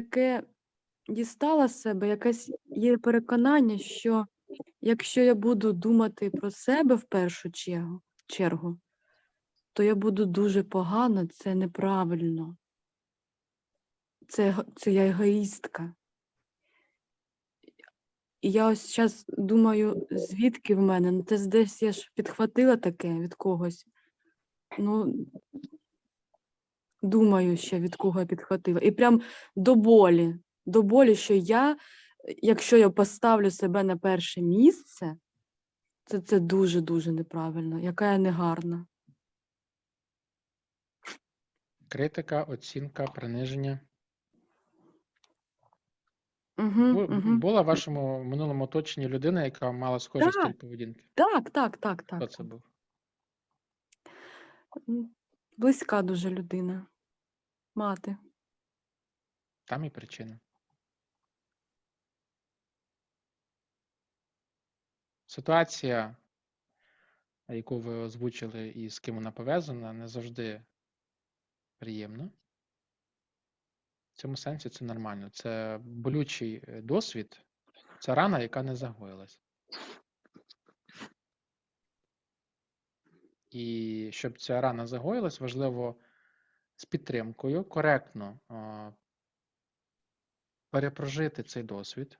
яке дістала себе, якесь є переконання, що якщо я буду думати про себе в першу чергу, то я буду дуже погано, це неправильно. Це, це я егоїстка. І я ось зараз думаю, звідки в мене? Ну, це десь я ж підхватила таке від когось. Ну, думаю, ще від кого я підхватила. І прям до болі, до болі, що я, якщо я поставлю себе на перше місце, це, це дуже-дуже неправильно, яка я негарна. Критика, оцінка, приниження. Угу, угу. Була в вашому минулому оточенні людина, яка мала схожий стиль поведінки? Так, так, так, Хто так. це був? Близька дуже людина. Мати. Там і причина. Ситуація, яку ви озвучили і з ким вона пов'язана, не завжди приємна. В цьому сенсі це нормально. Це болючий е, досвід, це рана, яка не загоїлась. І щоб ця рана загоїлась, важливо з підтримкою коректно перепрожити цей досвід,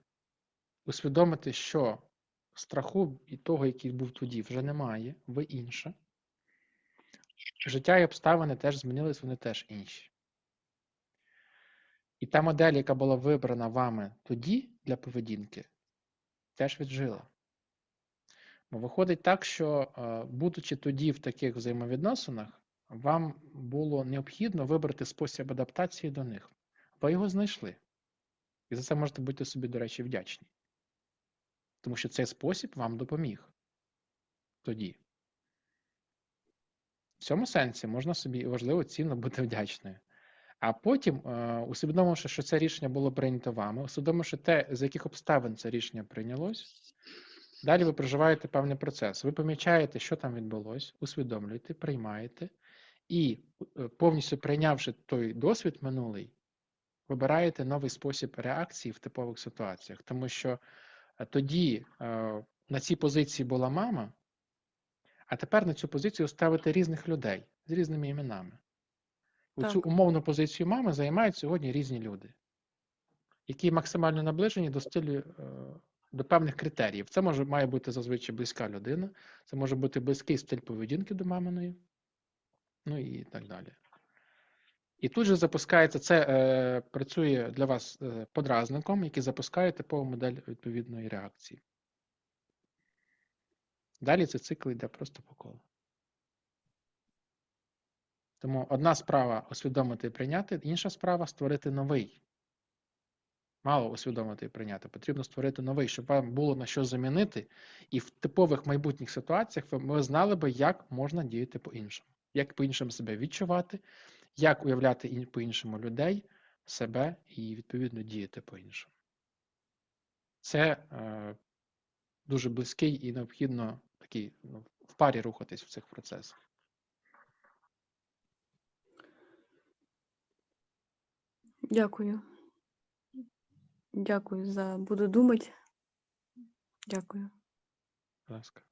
усвідомити, що страху і того, який був тоді, вже немає, ви інша. Життя і обставини теж змінились, вони теж інші. І та модель, яка була вибрана вами тоді для поведінки, теж віджила. Виходить так, що, е, будучи тоді в таких взаємовідносинах, вам було необхідно вибрати спосіб адаптації до них. Ви його знайшли. І за це можете бути собі, до речі, вдячні. Тому що цей спосіб вам допоміг тоді. В цьому сенсі можна собі важливо цінно бути вдячною. А потім, е, усвідомивши, що це рішення було прийнято вами, усвідомивши те, з яких обставин це рішення прийнялось, далі ви проживаєте певний процес. Ви помічаєте, що там відбулось, усвідомлюєте, приймаєте, і е, повністю прийнявши той досвід минулий, вибираєте новий спосіб реакції в типових ситуаціях. Тому що е, тоді е, на цій позиції була мама, а тепер на цю позицію ставите різних людей з різними іменами. У цю умовну позицію мами займають сьогодні різні люди, які максимально наближені до стилю, до певних критеріїв. Це може має бути зазвичай близька людина, це може бути близький стиль поведінки до маминої, ну і так далі. І тут же запускається, це е, працює для вас е, подразником, який запускає типову модель відповідної реакції. Далі цей цикл йде просто по колу. Тому одна справа усвідомити і прийняти, інша справа створити новий. Мало усвідомити і прийняти, потрібно створити новий, щоб вам було на що замінити, і в типових майбутніх ситуаціях ви, знали би, як можна діяти по-іншому, як по-іншому себе відчувати, як уявляти по-іншому людей, себе і відповідно діяти по-іншому. Це е, дуже близький і необхідно такий ну, в парі рухатись в цих процесах. Дякую. Дякую за буду думати. Дякую. Будь ласка.